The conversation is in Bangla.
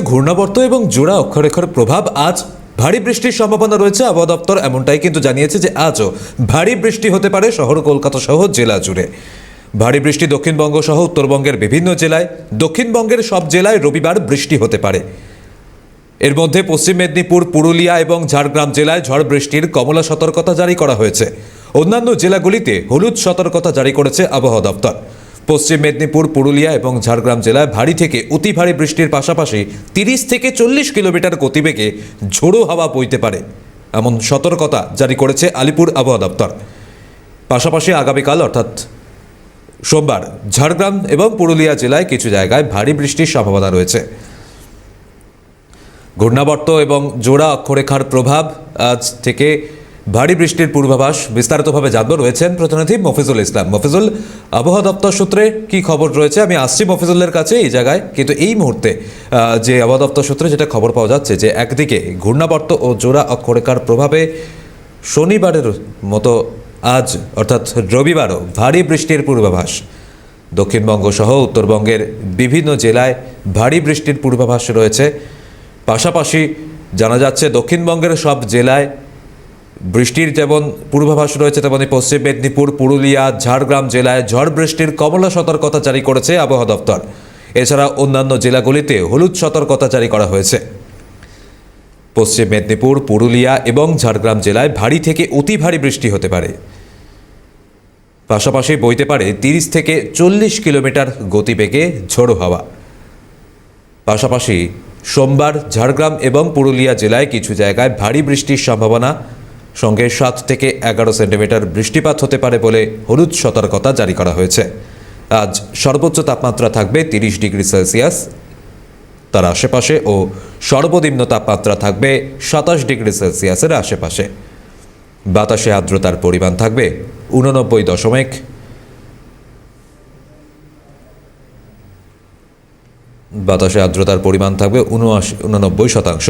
ঘূর্ণাবর্ত এবং জোড়া অক্ষরেখার প্রভাব আজ ভারী বৃষ্টির সম্ভাবনা রয়েছে। আবহাওয়া দপ্তর এমনটাই কিন্তু জানিয়েছে যে আজও ভারী বৃষ্টি হতে পারে শহর কলকাতা সহ জেলা জুড়ে। ভারী বৃষ্টি দক্ষিণবঙ্গ সহ উত্তরবঙ্গের বিভিন্ন জেলায়, দক্ষিণবঙ্গের সব জেলায় রবিবার বৃষ্টি হতে পারে। এর মধ্যে পশ্চিম মেদিনীপুর, পুরুলিয়া এবং ঝাড়গ্রাম জেলায় ঝড় বৃষ্টির কমলা সতর্কতা জারি করা হয়েছে। অন্যান্য জেলাগুলিতে হলুদ সতর্কতা জারি করেছে আবহাওয়া দপ্তর। পশ্চিম মেদিনীপুর, পুরুলিয়া এবং ঝাড়গ্রাম জেলায় ভারী থেকে অতি ভারী বৃষ্টির পাশাপাশি তিরিশ থেকে চল্লিশ কিলোমিটার গতিবেগে ঝোড়ো হাওয়া বইতে পারে। এমন সতর্কতা জারি করেছে আলিপুর আবহাওয়া দপ্তর। পাশাপাশি আগামীকাল, অর্থাৎ সোমবার, ঝাড়গ্রাম এবং পুরুলিয়া জেলায় কিছু জায়গায় ভারী বৃষ্টির সম্ভাবনা রয়েছে। ঘূর্ণাবর্ত এবং জোড়া অক্ষরেখার প্রভাব আজ থেকে ভারী বৃষ্টির পূর্বাভাস বিস্তারিতভাবে জানব রয়েছেন প্রতিনিধি মফিজুল ইসলাম। মফিজুল, আবহাওয়া দপ্তর সূত্রে কি খবর রয়েছে? আমি আসছি মফিজুলের কাছে এই জায়গায়, কিন্তু এই মুহূর্তে যে আবহাওয়া দপ্তর সূত্রে যেটা খবর পাওয়া যাচ্ছে যে একদিকে ঘূর্ণাবর্ত ও জোড়া অক্ষরেখার প্রভাবে শনিবারের মতো আজ, অর্থাৎ রবিবারও ভারী বৃষ্টির পূর্বাভাস। দক্ষিণবঙ্গ সহ উত্তরবঙ্গের বিভিন্ন জেলায় ভারী বৃষ্টির পূর্বাভাস রয়েছে। পাশাপাশি জানা যাচ্ছে দক্ষিণবঙ্গের সব জেলায় বৃষ্টির যেমন পূর্বাভাস রয়েছে, তেমনি পশ্চিম মেদিনীপুর, পুরুলিয়া, ঝাড়গ্রাম জেলায় ঝড় বৃষ্টির কমলা সতর্কতা জারি করেছে আবহাওয়া দপ্তর। এছাড়া অন্যান্য জেলাগুলিতে হলুদ সতর্কতা জারি করা হয়েছে। পশ্চিম মেদিনীপুর, পুরুলিয়া এবং ঝাড়গ্রাম জেলায় ভারী থেকে অতি ভারী বৃষ্টি হতে পারে। পাশাপাশি বইতে পারে, তিরিশ থেকে চল্লিশ কিলোমিটার গতিবেগে ঝোড়ো হাওয়া। পাশাপাশি সোমবার ঝাড়গ্রাম এবং পুরুলিয়া জেলায় কিছু জায়গায় ভারী বৃষ্টির সম্ভাবনা সঙ্গে সাত থেকে এগারো সেন্টিমিটার বৃষ্টিপাত হতে পারে বলে হলুদ সতর্কতা জারি করা হয়েছে। আজ সর্বোচ্চ তাপমাত্রা থাকবে তিরিশ ডিগ্রি সেলসিয়াস, তার আশেপাশে ও সর্বনিম্ন তাপমাত্রা থাকবে সাতাশ ডিগ্রি সেলসিয়াসের আশেপাশে। বাতাসে আর্দ্রতার পরিমাণ থাকবে উননব্বই দশমিক বাতাসে আর্দ্রতার পরিমাণ থাকবে উনআশি, উননব্বই শতাংশ।